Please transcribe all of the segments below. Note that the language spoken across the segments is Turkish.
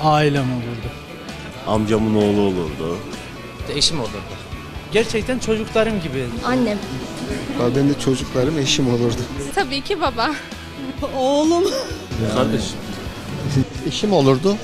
Ailem olurdu. Amcamın oğlu olurdu. Eşim olurdu. Gerçekten çocuklarım gibi. Annem. Ben de çocuklarım eşim olurdu. Tabii ki baba. Oğlum. Kardeşim. Eşim olurdu.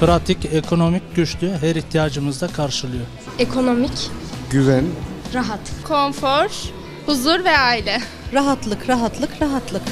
Pratik, ekonomik, güçlü, her ihtiyacımızda karşılıyor. Ekonomik. Güven, Rahat. Konfor, huzur ve aile. Rahatlık, rahatlık, rahatlık.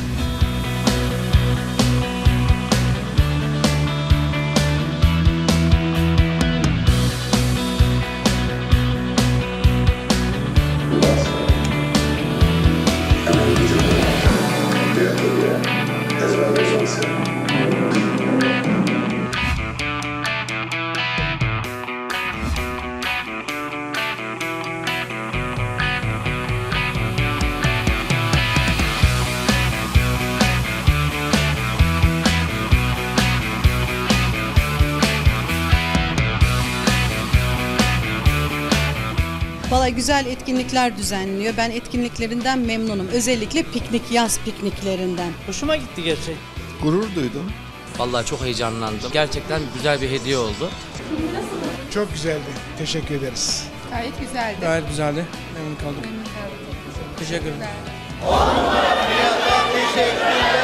Valla güzel etkinlikler düzenliyor. Ben etkinliklerinden memnunum. Özellikle piknik, yaz pikniklerinden. Hoşuma gitti gerçek. gurur duydum. Vallahi çok heyecanlandım. Gerçekten güzel bir hediye oldu. Çok güzeldi. Teşekkür ederiz. Gayet güzeldi. Gayet güzeldi. Memnun kaldım. Teşekkür ederim. Teşekkür